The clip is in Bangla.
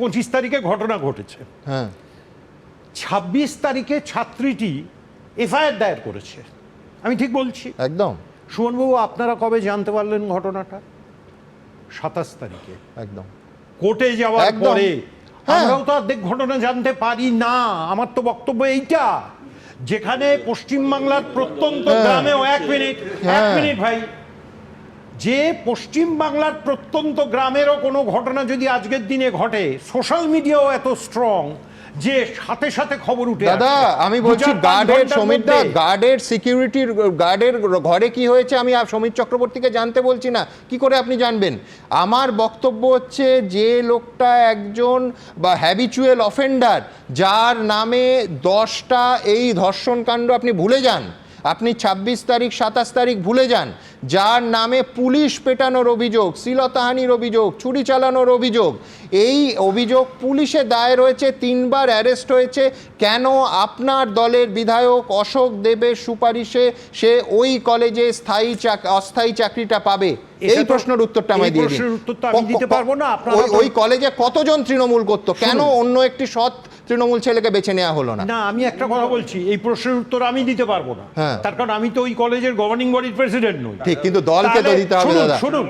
পঁচিশ তারিখে ঘটনা ঘটেছে। হ্যাঁ। ছাব্বিশ তারিখে ছাত্রীটি এফআইআর দায়ের করেছে। আমি ঠিক বলছি? একদম। সুমনবাবু আপনারা কবে জানতে পারলেন ঘটনাটা? সাতাশ তারিখে। একদম। কোর্টে যাওয়ার। পরে। হ্যাঁ। আমরাও তো অর্ধেক ঘটনা জানতে পারি না। আমার তো বক্তব্য এইটা। যেখানে পশ্চিমবাংলার প্রত্যন্ত হ্যাঁ। গ্রামেও এক মিনিট এক হ্যাঁ। মিনিট ভাই। যে পশ্চিম বাংলার প্রত্যন্ত গ্রামেরও কোনো ঘটনা যদি আজকের দিনে ঘটে সোশ্যাল মিডিয়াও এত স্ট্রং যে সাথে সাথে খবর উঠে দাদা আমি বলছি গার্ডের ঘণ্টার সমীর দা গার্ডের সিকিউরিটির গার্ডের ঘরে কি হয়েছে আমি সমীর চক্রবর্তীকে জানতে বলছি না। কি করে আপনি জানবেন? আমার বক্তব্য হচ্ছে যে লোকটা একজন বা হ্যাবিচুয়াল অফেন্ডার যার নামে দশটা এই ধর্ষণ কাণ্ড আপনি ভুলে যান। আপনি ২৬ তারিখ সাতাশ তারিখ ভুলে যান। যার নামে পুলিশ পেটানোর অভিযোগ শ্লীলতাহানির অভিযোগ ছুরি চালানোর অভিযোগ এই অভিযোগ পুলিশে দায়ের হয়েছে তিনবার অ্যারেস্ট হয়েছে। কেন আপনার দলের বিধায়ক অশোক দেবের সুপারিশে সে ওই কলেজে স্থায়ী চাক অস্থায়ী চাকরিটা পাবে? এই প্রশ্নের উত্তরটা আমায় দিয়ে দিন। আমি দিতে পারব না, ওই- কলেজে কতজন তৃণমূল করতো? কেন অন্য একটি সৎ তৃণমূল ছেলেকে বেছে নেওয়া হলো না। না আমি একটা কথা বলছি এই প্রশ্নের উত্তর আমি দিতে পারব না। হ্যাঁ। তার কারণ আমি তো ওই কলেজের গভর্নিং বডির প্রেসিডেন্ট নই। ঠিক কিন্তু দলকে তো দিতে হবে দাদা। শুনুন।